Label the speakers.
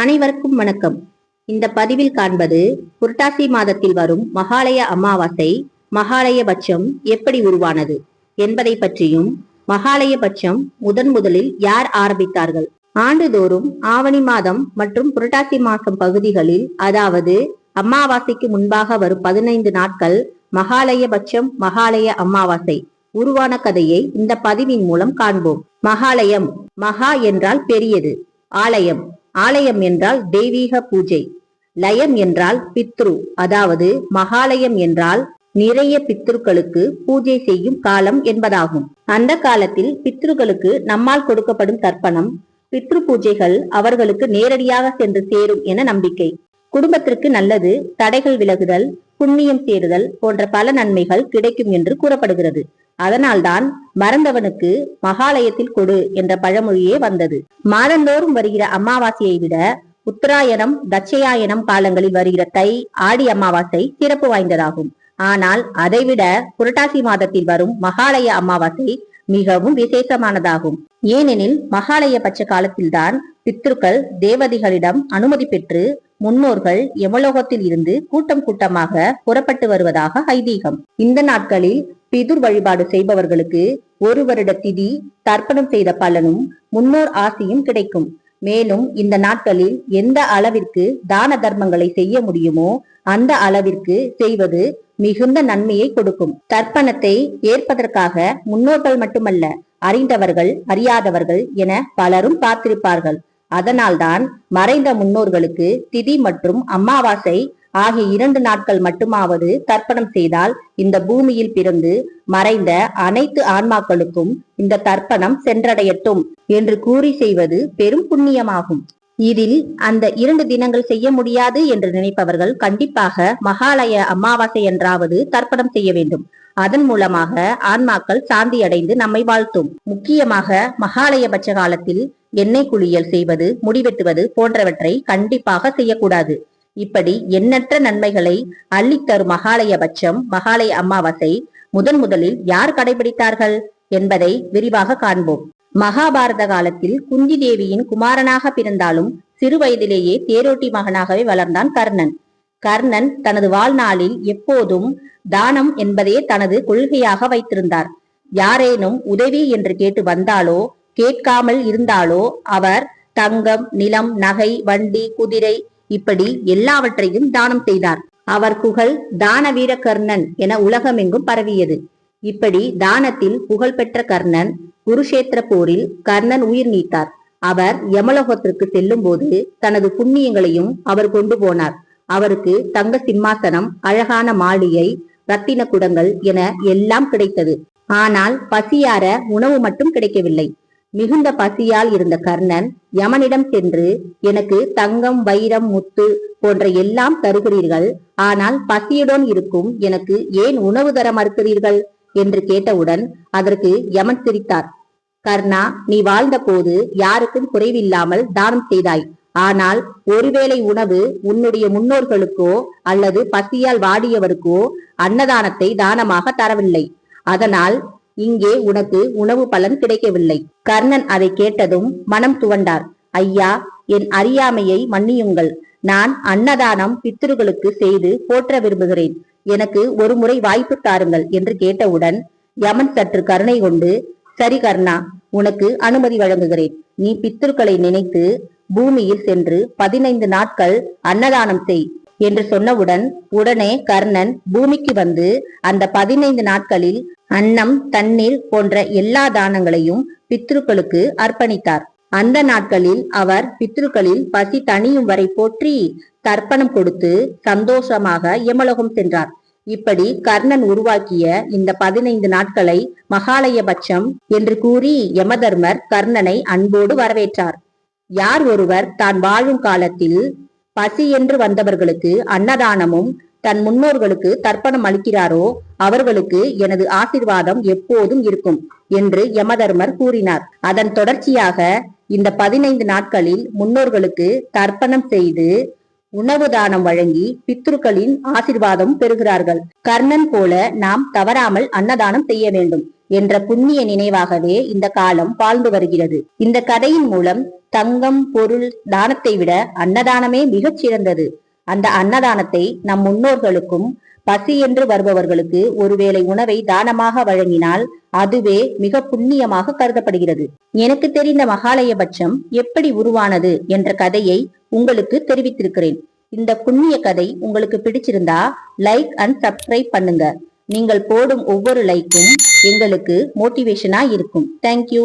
Speaker 1: அனைவருக்கும் வணக்கம். இந்த பதிவில் காண்பது புரட்டாசி மாதத்தில் வரும் மகாலய அமாவாசை மகாலயபட்சம் எப்படி உருவானது என்பதை பற்றியும் மகாலயபட்சம் முதன் முதலில் யார் ஆரம்பித்தார்கள்? ஆண்டுதோறும் ஆவணி மாதம் மற்றும் புரட்டாசி மாசம் பகுதிகளில் அதாவது அமாவாசைக்கு முன்பாக வரும் பதினைந்து நாட்கள் மகாலயபட்சம் மகாலய அமாவாசை உருவான கதையை இந்த பதிவின் மூலம் காண்போம். மகாலயம் மகா என்றால் பெரியது. ஆலயம் ஆலயம் என்றால் தெய்வீக பூஜை. லயம் என்றால் பித்ரு அதாவது மகாலயம் என்றால் நிறைய பித்ருக்களுக்கு பூஜை செய்யும் காலம் என்பதாகும். அந்த காலத்தில் பித்ருக்களுக்கு நம்மால் கொடுக்கப்படும் தர்ப்பணம் பித்ரு பூஜைகள் அவர்களுக்கு நேரடியாக சென்று சேரும் என நம்பிக்கை. குடும்பத்திற்கு நல்லது தடைகள் விலகுதல் புண்ணியம் சேருதல் போன்ற பல நன்மைகள் கிடைக்கும் என்று கூறப்படுகிறது. அதனால்தான் மறந்தவனுக்கு மகாலயத்தில் கொடு என்ற பழமொழியே வந்தது. மாதந்தோறும் வருகிற அமாவாசையை விட உத்தராயணம் தட்சயாயணம் காலங்களில் வருகிற தை ஆடி அமாவாசை சிறப்பு வாய்ந்ததாகும். ஆனால் அதைவிட புரட்டாசி மாதத்தில் வரும் மகாலய அமாவாசை மிகவும் விசேஷமானதாகும். ஏனெனில் மகாலய பட்ச காலத்தில்தான் பித்ருக்கள் தேவதைகளிடம் அனுமதி பெற்று முன்னோர்கள் எமலோகத்தில் இருந்து கூட்டம் கூட்டமாக புறப்பட்டு வருவதாக ஐதீகம். இந்த நாட்களில் பிதுர் வழிபாடு செய்பவர்களுக்கு ஒரு வருட திதி தர்ப்பணம் செய்த பலனும் முன்னோர் ஆசியும் கிடைக்கும். மேலும் இந்த நாட்களில் எந்த அளவிற்கு தான தர்மங்களை செய்ய முடியுமோ அந்த அளவிற்கு செய்வது மிகுந்த நன்மையை கொடுக்கும். தர்ப்பணத்தை ஏற்பதற்காக முன்னோர்கள் மட்டுமல்ல அறிந்தவர்கள் அறியாதவர்கள் என பலரும் பார்த்திருப்பார்கள். அதனால்தான் மறைந்த முன்னோர்களுக்கு திதி மற்றும் அமாவாசை ஆகிய இரண்டு நாட்கள் மட்டுமாவது தர்ப்பணம் செய்தால் இந்த பூமியில் பிறந்து மறைந்த அனைத்து ஆன்மாக்களுக்கும் இந்த தர்ப்பணம் சென்றடையட்டும் என்று கூறி செய்வது பெரும் புண்ணியமாகும். இதில் அந்த இரண்டு தினங்கள் செய்ய முடியாது என்று நினைப்பவர்கள் கண்டிப்பாக மகாலய அமாவாசை என்றாவது தர்ப்பணம் செய்ய வேண்டும். அதன் மூலமாக ஆன்மாக்கள் சாந்தி அடைந்து நம்மை வாழ்த்தும். முக்கியமாக மகாலயபட்ச காலத்தில் எண்ணெய் குளியல் செய்வது முடிவெட்டுவது போன்றவற்றை கண்டிப்பாக செய்யக்கூடாது. இப்படி எண்ணற்ற நன்மைகளை அள்ளித்தரும் மகாலயபட்சம் மகாலய அமாவாசை முதன் முதலில் யார் கடைபிடித்தார்கள் என்பதை விரிவாக காண்போம். மகாபாரத காலத்தில் குந்தி தேவியின் குமாரனாக பிறந்தாலும் சிறு வயதிலேயே தேரோட்டி மகனாகவே வளர்ந்தான் கர்ணன். கர்ணன் தனது வாழ்நாளில் எப்போதும் தானம் என்பதே தனது கொள்கையாக வைத்திருந்தார். யாரேனும் உதவி என்று கேட்டு வந்தாலோ கேட்காமல் இருந்தாலோ அவர் தங்கம் நிலம் நகை வண்டி குதிரை இப்படி எல்லாவற்றையும் தானம் செய்தார். அவர் புகழ் தான வீர கர்ணன் என உலகமெங்கும் பரவியது. இப்படி தானத்தில் புகழ்பெற்ற கர்ணன் குருஷேத்திர போரில் கர்ணன் உயிர் நீத்தார். அவர் யமலோகத்திற்கு செல்லும் போது தனது புண்ணியங்களையும் அவர் கொண்டு போனார். அவருக்கு தங்க சிம்மாசனம் அழகான மாளிகை ரத்தின குடங்கள் என எல்லாம் கிடைத்தது. ஆனால் பசியார உணவு மட்டும் கிடைக்கவில்லை. மிகுந்த பசியால் இருந்த கர்ணன் யமனிடம் சென்று எனக்கு தங்கம் வைரம் முத்து போன்ற எல்லாம் தருகிறீர்கள். ஆனால் பசியுடன் இருக்கும் எனக்கு ஏன் உணவு தர மறுக்கிறீர்கள்? என்று கேட்டவுடன் அதற்கு யமன் சிரித்தார். கர்ணா நீ வாழ்ந்த போது யாருக்கும் குறைவில்லாமல் தானம் செய்தாய். ஆனால் ஒருவேளை உணவு உன்னுடைய முன்னோர்களுக்கோ அல்லது பசியால் வாடியவருக்கோ அன்னதானத்தை தானமாக தரவில்லை. அதனால் இங்கே உனக்கு உணவு பலன் கிடைக்கவில்லை. கர்ணன் அதை கேட்டதும் மனம் துவண்டார். ஐயா என் அறியாமையை மன்னியுங்கள். நான் அன்னதானம் பித்திருகளுக்கு செய்து போற்ற விரும்புகிறேன். எனக்கு ஒரு முறை வாய்ப்பு தாருங்கள் என்று கேட்டவுடன் யமன் சற்று கருணை கொண்டு சரி கர்ணா உனக்கு அனுமதி வழங்குகிறேன். நீ பித்திருக்களை நினைத்து பூமியில் சென்று பதினைந்து நாட்கள் அன்னதானம் செய். என்று சொன்னவுடன் உடனே கர்ணன் பூமிக்கு வந்து அந்த பதினைந்து நாட்களில் அன்னம் தண்ணீர் போன்ற எல்லா தானங்களையும் பித்ருக்களுக்கு அர்ப்பணித்தார். அந்த நாட்களில் அவர் பித்ருக்களில் பசி தனியும் வரை போற்றி தர்ப்பணம் கொடுத்து சந்தோஷமாக யமலோகம் சென்றார். இப்படி கர்ணன் உருவாக்கிய இந்த பதினைந்து நாட்களை மகாலயபட்சம் என்று கூறி யமதர்மர் கர்ணனை அன்போடு வரவேற்றார். யார் ஒருவர் தான் வாழும் காலத்தில் பசி என்று வந்தவர்களுக்கு அன்னதானமும் தன் முன்னோர்களுக்கு தர்ப்பணம் அளிக்கிறாரோ அவர்களுக்கு எனது ஆசிர்வாதம் எப்போதும் இருக்கும் என்று யமதர்மர் கூறினார். அதன் தொடர்ச்சியாக இந்த பதினைந்து நாட்களில் முன்னோர்களுக்கு தர்ப்பணம் செய்து உணவு தானம் வழங்கி பித்ருக்களின் ஆசிர்வாதம் பெறுகிறார்கள். கர்ணன் போல நாம் தவறாமல் அன்னதானம் செய்ய வேண்டும். என்ற புண்ணிய நினைவாகவே இந்த காலம் வாழ்ந்து வருகிறது. இந்த கதையின் மூலம் தங்கம் பொருள் தானத்தை விட அன்னதானமே மிகச் சிறந்தது. அந்த அன்னதானத்தை நம் முன்னோர்களுக்கும் பசி என்று வருபவர்களுக்கு ஒருவேளை உணவை தானமாக வழங்கினால் அதுவே மிக புண்ணியமாக கருதப்படுகிறது. எனக்கு தெரிந்த மகாலயபட்சம் எப்படி உருவானது என்ற கதையை உங்களுக்கு தெரிவித்திருக்கிறேன். இந்த புண்ணிய கதை உங்களுக்கு பிடிச்சிருந்தா லைக் அண்ட் சப்ஸ்கிரைப் பண்ணுங்க. நீங்கள் போடும் ஒவ்வொரு லைக்கும் எங்களுக்கு மோட்டிவேஷனா இருக்கும். தேங்க்யூ